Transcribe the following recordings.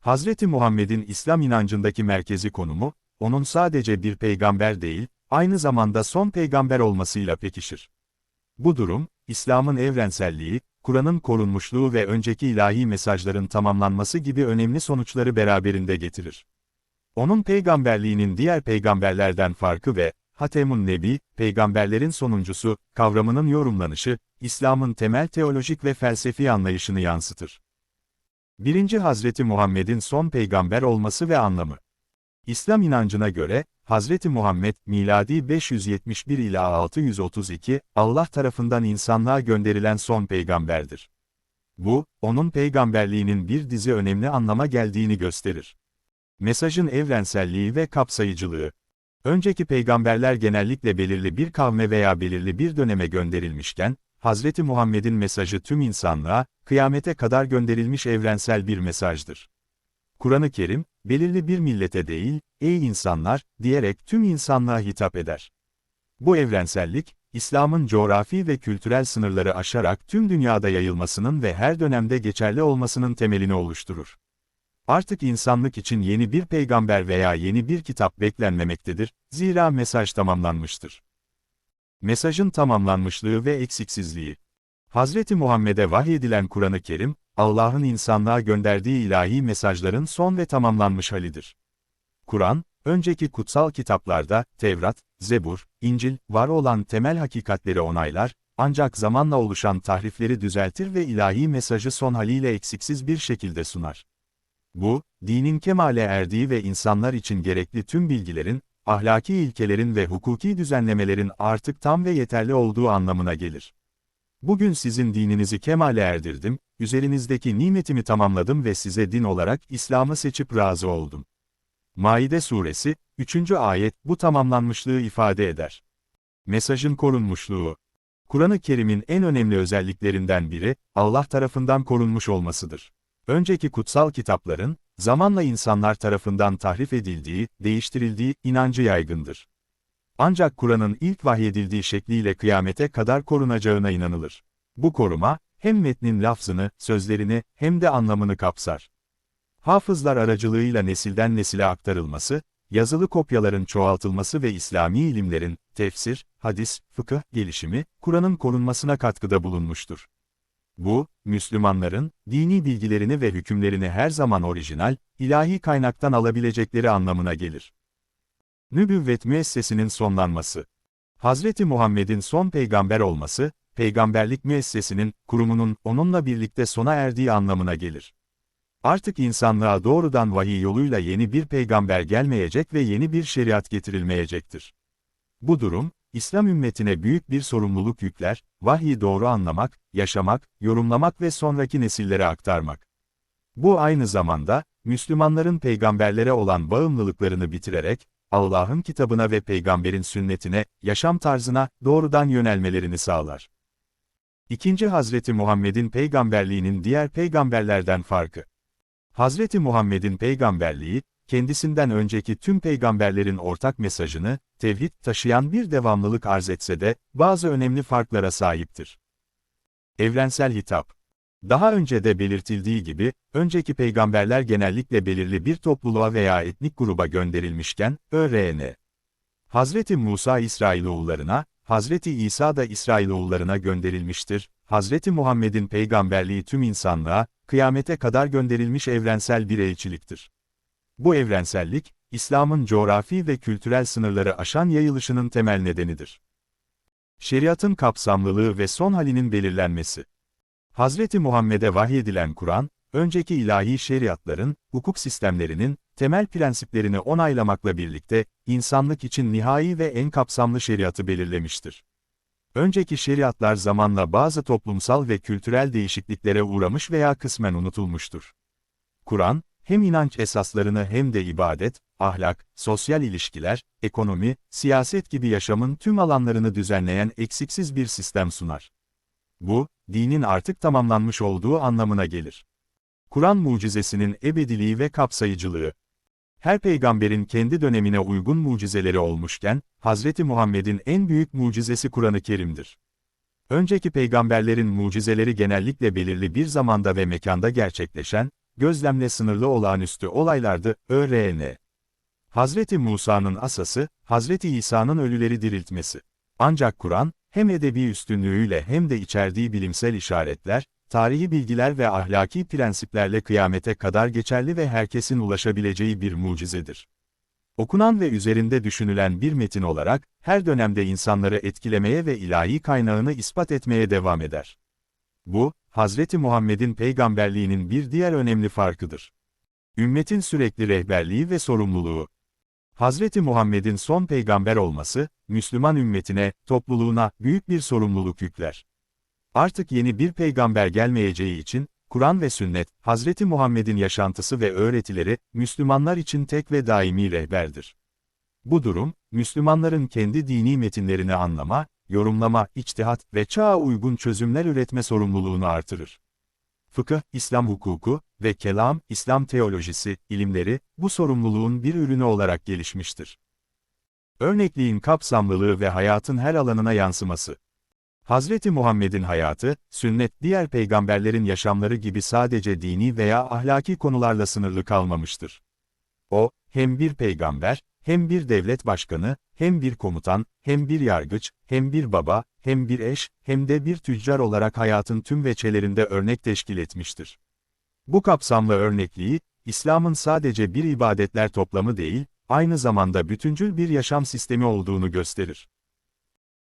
Hazreti Muhammed'in İslam inancındaki merkezi konumu, onun sadece bir peygamber değil, aynı zamanda son peygamber olmasıyla pekişir. Bu durum, İslam'ın evrenselliği, Kur'an'ın korunmuşluğu ve önceki ilahi mesajların tamamlanması gibi önemli sonuçları beraberinde getirir. Onun peygamberliğinin diğer peygamberlerden farkı ve Hatemun Nebi, peygamberlerin sonuncusu, kavramının yorumlanışı, İslam'ın temel teolojik ve felsefi anlayışını yansıtır. 1. Hazreti Muhammed'in son peygamber olması ve anlamı. İslam inancına göre, Hazreti Muhammed, miladi 571 ila 632, Allah tarafından insanlığa gönderilen son peygamberdir. Bu, onun peygamberliğinin bir dizi önemli anlama geldiğini gösterir. Mesajın evrenselliği ve kapsayıcılığı. Önceki peygamberler genellikle belirli bir kavme veya belirli bir döneme gönderilmişken, Hazreti Muhammed'in mesajı tüm insanlığa, kıyamete kadar gönderilmiş evrensel bir mesajdır. Kur'an-ı Kerim, belirli bir millete değil, ey insanlar, diyerek tüm insanlığa hitap eder. Bu evrensellik, İslam'ın coğrafi ve kültürel sınırları aşarak tüm dünyada yayılmasının ve her dönemde geçerli olmasının temelini oluşturur. Artık insanlık için yeni bir peygamber veya yeni bir kitap beklenmemektedir, zira mesaj tamamlanmıştır. Mesajın tamamlanmışlığı ve eksiksizliği. Hazreti Muhammed'e vahyedilen Kur'an-ı Kerim, Allah'ın insanlığa gönderdiği ilahi mesajların son ve tamamlanmış halidir. Kur'an, önceki kutsal kitaplarda, Tevrat, Zebur, İncil, var olan temel hakikatleri onaylar, ancak zamanla oluşan tahrifleri düzeltir ve ilahi mesajı son haliyle eksiksiz bir şekilde sunar. Bu, dinin kemale erdiği ve insanlar için gerekli tüm bilgilerin, ahlaki ilkelerin ve hukuki düzenlemelerin artık tam ve yeterli olduğu anlamına gelir. Bugün sizin dininizi kemale erdirdim, üzerinizdeki nimetimi tamamladım ve size din olarak İslam'ı seçip razı oldum. Maide suresi, 3. ayet bu tamamlanmışlığı ifade eder. Mesajın korunmuşluğu. Kur'an-ı Kerim'in en önemli özelliklerinden biri, Allah tarafından korunmuş olmasıdır. Önceki kutsal kitapların, zamanla insanlar tarafından tahrif edildiği, değiştirildiği inancı yaygındır. Ancak Kur'an'ın ilk vahyedildiği şekliyle kıyamete kadar korunacağına inanılır. Bu koruma, hem metnin lafzını, sözlerini, hem de anlamını kapsar. Hafızlar aracılığıyla nesilden nesile aktarılması, yazılı kopyaların çoğaltılması ve İslami ilimlerin, tefsir, hadis, fıkıh gelişimi, Kur'an'ın korunmasına katkıda bulunmuştur. Bu, Müslümanların, dini bilgilerini ve hükümlerini her zaman orijinal, ilahi kaynaktan alabilecekleri anlamına gelir. Nübüvvet müessesinin sonlanması. Hazreti Muhammed'in son peygamber olması, peygamberlik müessesinin, kurumunun, onunla birlikte sona erdiği anlamına gelir. Artık insanlığa doğrudan vahiy yoluyla yeni bir peygamber gelmeyecek ve yeni bir şeriat getirilmeyecektir. Bu durum, İslam ümmetine büyük bir sorumluluk yükler, vahyi doğru anlamak, yaşamak, yorumlamak ve sonraki nesillere aktarmak. Bu aynı zamanda, Müslümanların peygamberlere olan bağımlılıklarını bitirerek, Allah'ın kitabına ve peygamberin sünnetine, yaşam tarzına doğrudan yönelmelerini sağlar. İkinci Hazreti Muhammed'in peygamberliğinin diğer peygamberlerden farkı. Hazreti Muhammed'in peygamberliği, kendisinden önceki tüm peygamberlerin ortak mesajını, tevhid taşıyan bir devamlılık arz etse de, bazı önemli farklara sahiptir. Evrensel hitap Daha önce de belirtildiği gibi, önceki peygamberler genellikle belirli bir topluluğa veya etnik gruba gönderilmişken, ÖRN. Hazreti Musa İsrailoğullarına, Hazreti İsa da İsrailoğullarına gönderilmiştir, Hazreti Muhammed'in peygamberliği tüm insanlığa, kıyamete kadar gönderilmiş evrensel bir elçiliktir. Bu evrensellik, İslam'ın coğrafi ve kültürel sınırları aşan yayılışının temel nedenidir. Şeriatın kapsamlılığı ve son halinin belirlenmesi. Hazreti Muhammed'e vahyedilen Kur'an, önceki ilahi şeriatların, hukuk sistemlerinin, temel prensiplerini onaylamakla birlikte, insanlık için nihai ve en kapsamlı şeriatı belirlemiştir. Önceki şeriatlar zamanla bazı toplumsal ve kültürel değişikliklere uğramış veya kısmen unutulmuştur. Kur'an, hem inanç esaslarını hem de ibadet, ahlak, sosyal ilişkiler, ekonomi, siyaset gibi yaşamın tüm alanlarını düzenleyen eksiksiz bir sistem sunar. Bu, dinin artık tamamlanmış olduğu anlamına gelir. Kur'an mucizesinin ebediliği ve kapsayıcılığı. Her peygamberin kendi dönemine uygun mucizeleri olmuşken, Hazreti Muhammed'in en büyük mucizesi Kur'an-ı Kerim'dir. Önceki peygamberlerin mucizeleri genellikle belirli bir zamanda ve mekanda gerçekleşen, gözlemle sınırlı olağanüstü olaylardı, ÖRN. Hazreti Musa'nın asası, Hazreti İsa'nın ölüleri diriltmesi. Ancak Kur'an, hem edebi üstünlüğüyle hem de içerdiği bilimsel işaretler, tarihi bilgiler ve ahlaki prensiplerle kıyamete kadar geçerli ve herkesin ulaşabileceği bir mucizedir. Okunan ve üzerinde düşünülen bir metin olarak, her dönemde insanları etkilemeye ve ilahi kaynağını ispat etmeye devam eder. Bu, Hazreti Muhammed'in peygamberliğinin bir diğer önemli farkıdır. Ümmetin sürekli rehberliği ve sorumluluğu. Hazreti Muhammed'in son peygamber olması, Müslüman ümmetine, topluluğuna büyük bir sorumluluk yükler. Artık yeni bir peygamber gelmeyeceği için, Kur'an ve sünnet, Hazreti Muhammed'in yaşantısı ve öğretileri, Müslümanlar için tek ve daimi rehberdir. Bu durum, Müslümanların kendi dini metinlerini anlama, yorumlama, içtihat ve çağa uygun çözümler üretme sorumluluğunu artırır. Fıkıh, İslam hukuku ve kelam, İslam teolojisi, ilimleri, bu sorumluluğun bir ürünü olarak gelişmiştir. Örnekliğin kapsamlılığı ve hayatın her alanına yansıması. Hazreti Muhammed'in hayatı, sünnet diğer peygamberlerin yaşamları gibi sadece dini veya ahlaki konularla sınırlı kalmamıştır. O, hem bir peygamber, hem bir devlet başkanı, hem bir komutan, hem bir yargıç, hem bir baba, hem bir eş, hem de bir tüccar olarak hayatın tüm veçelerinde örnek teşkil etmiştir. Bu kapsamlı örnekliği, İslam'ın sadece bir ibadetler toplamı değil, aynı zamanda bütüncül bir yaşam sistemi olduğunu gösterir.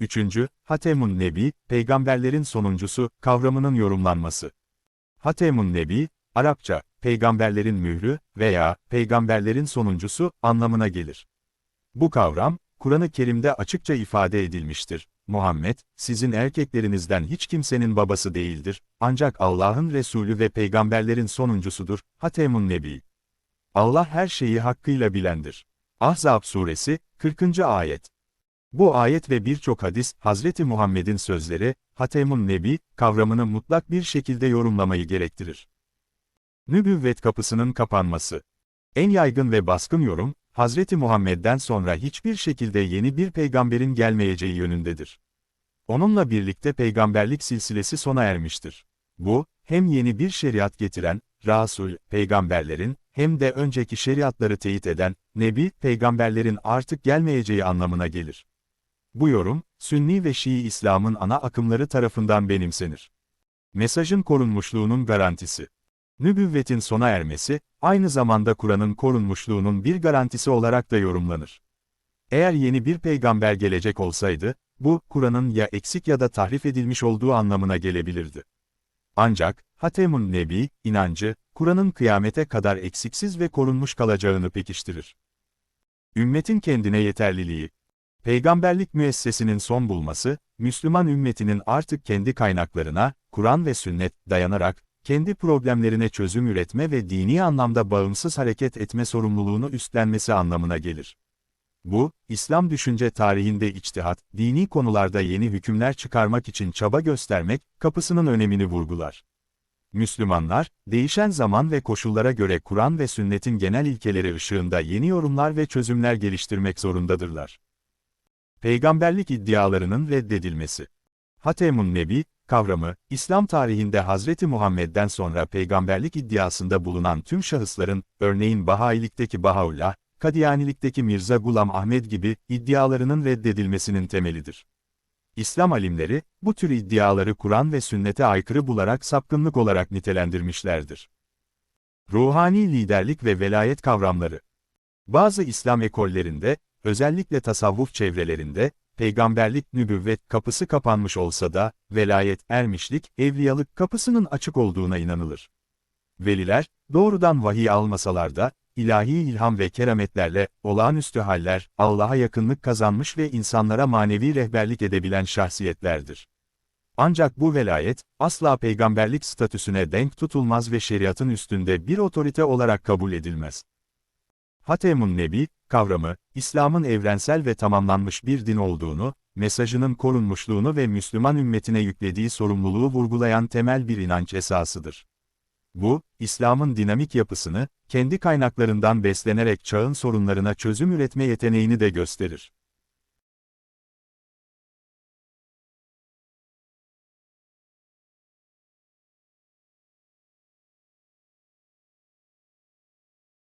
Üçüncü, Hatemun Nebi, peygamberlerin sonuncusu, kavramının yorumlanması. Hatemun Nebi, Arapça, peygamberlerin mührü veya peygamberlerin sonuncusu anlamına gelir. Bu kavram, Kur'an-ı Kerim'de açıkça ifade edilmiştir. Muhammed, sizin erkeklerinizden hiç kimsenin babası değildir, ancak Allah'ın Resulü ve peygamberlerin sonuncusudur, Hatemun Nebi. Allah her şeyi hakkıyla bilendir. Ahzab suresi, 40. ayet. Bu ayet ve birçok hadis, Hazreti Muhammed'in sözleri, Hatemun Nebi, kavramını mutlak bir şekilde yorumlamayı gerektirir. Nübüvvet kapısının kapanması. En yaygın ve baskın yorum, Hazreti Muhammed'den sonra hiçbir şekilde yeni bir peygamberin gelmeyeceği yönündedir. Onunla birlikte peygamberlik silsilesi sona ermiştir. Bu, hem yeni bir şeriat getiren, Rasul, peygamberlerin, hem de önceki şeriatları teyit eden, Nebi, peygamberlerin artık gelmeyeceği anlamına gelir. Bu yorum, Sünni ve Şii İslam'ın ana akımları tarafından benimsenir. Mesajın korunmuşluğunun garantisi. Nübüvvetin sona ermesi, aynı zamanda Kur'an'ın korunmuşluğunun bir garantisi olarak da yorumlanır. Eğer yeni bir peygamber gelecek olsaydı, bu, Kur'an'ın ya eksik ya da tahrif edilmiş olduğu anlamına gelebilirdi. Ancak, Hatemun Nebi, inancı, Kur'an'ın kıyamete kadar eksiksiz ve korunmuş kalacağını pekiştirir. Ümmetin kendine yeterliliği, Peygamberlik müessesinin son bulması, Müslüman ümmetinin artık kendi kaynaklarına, Kur'an ve sünnet, dayanarak, kendi problemlerine çözüm üretme ve dini anlamda bağımsız hareket etme sorumluluğunu üstlenmesi anlamına gelir. Bu, İslam düşünce tarihinde içtihat, dini konularda yeni hükümler çıkarmak için çaba göstermek, kapısının önemini vurgular. Müslümanlar, değişen zaman ve koşullara göre Kur'an ve sünnetin genel ilkeleri ışığında yeni yorumlar ve çözümler geliştirmek zorundadırlar. Peygamberlik iddialarının reddedilmesi. Hatemun Nebi, kavramı, İslam tarihinde Hazreti Muhammed'den sonra peygamberlik iddiasında bulunan tüm şahısların, örneğin Bahailikteki Bahaullah, Kadiyanilik'teki Mirza Gulam Ahmed gibi iddialarının reddedilmesinin temelidir. İslam alimleri, bu tür iddiaları Kur'an ve sünnete aykırı bularak sapkınlık olarak nitelendirmişlerdir. Ruhani liderlik ve velayet kavramları Bazı İslam ekollerinde, özellikle tasavvuf çevrelerinde, peygamberlik nübüvvet kapısı kapanmış olsa da, velayet, ermişlik, evliyalık kapısının açık olduğuna inanılır. Veliler, doğrudan vahiy almasalar da, ilahi ilham ve kerametlerle, olağanüstü haller, Allah'a yakınlık kazanmış ve insanlara manevi rehberlik edebilen şahsiyetlerdir. Ancak bu velayet, asla peygamberlik statüsüne denk tutulmaz ve şeriatın üstünde bir otorite olarak kabul edilmez. Hatemun Nebi, kavramı, İslam'ın evrensel ve tamamlanmış bir din olduğunu, mesajının korunmuşluğunu ve Müslüman ümmetine yüklediği sorumluluğu vurgulayan temel bir inanç esasıdır. Bu, İslam'ın dinamik yapısını, kendi kaynaklarından beslenerek çağın sorunlarına çözüm üretme yeteneğini de gösterir.